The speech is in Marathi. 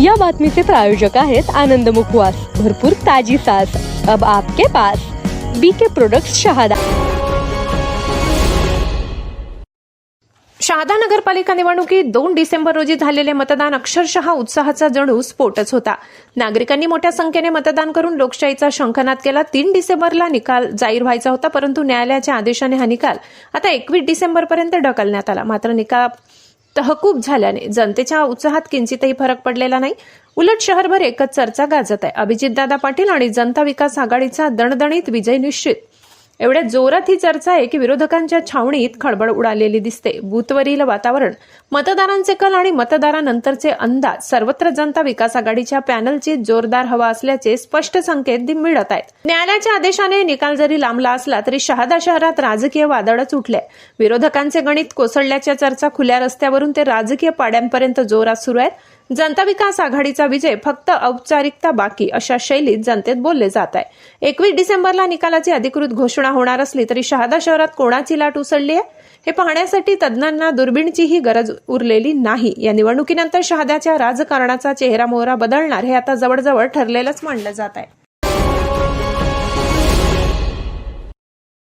या बातमीचे प्रायोजक आहेत आनंद मुखवास. भरपूर ताजी सास अब आपके पास बीके प्रोडक्ट शहादा. शहादा नगरपालिका निवडणुकीत दोन डिसेंबर रोजी झालेले मतदान अक्षरशः उत्साहाचा जणू स्फोटच होता. नागरिकांनी मोठ्या संख्येने मतदान करून लोकशाहीचा शंखनाद केला. तीन डिसेंबरला निकाल जाहीर व्हायचा होता परंतु न्यायालयाच्या आदेशाने हा निकाल आता एकवीस डिसेंबरपर्यंत ढकलण्यात आला. मात्र निकाल तहकूब झाल्याने जनतेच्या उत्साहात किंचितही फरक पडलेला नाही. उलट शहरभर एकच चर्चा गाजत आहे. अभिजितदादा पाटील आणि जनता विकास आघाडीचा दणदणीत विजय निश्चित एवढ्या जोरात ही चर्चा आहे की विरोधकांच्या छावणीत खळबळ उडालेली दिसते. बूथवरील वातावरण मतदारांचे कल आणि मतदारानंतरचे अंदाज सर्वत्र जनता विकास आघाडीच्या पॅनलची जोरदार हवा असल्याचे स्पष्ट संकेत मिळत आहेत. न्यायालयाच्या आदेशाने निकाल जरी लांबला असला तरी शहादा शहरात राजकीय वादळच उठले विरोधकांचे गणित कोसळल्याच्या चर्चा खुल्या रस्त्यावरून ते राजकीय पाड्यांपर्यंत जोरात सुरू आहेत. जनता विकास आघाडीचा विजय फक्त औपचारिकता बाकी अशा शैलीत जनतेत बोलले जात आहे. एकवीस डिसेंबरला निकालाची अधिकृत घोषणा होणार असली तरी शहादा शहरात कोणाची लाट उसळली आहे? हे पाहण्यासाठी तज्ज्ञांना दुर्बीणचीही गरज उरलेली नाही. या निवडणुकीनंतर शहाद्याच्या राजकारणाचा चेहरा मोहरा बदलणार हे आता जवळजवळ ठरलेलंच मानलं जात आहे.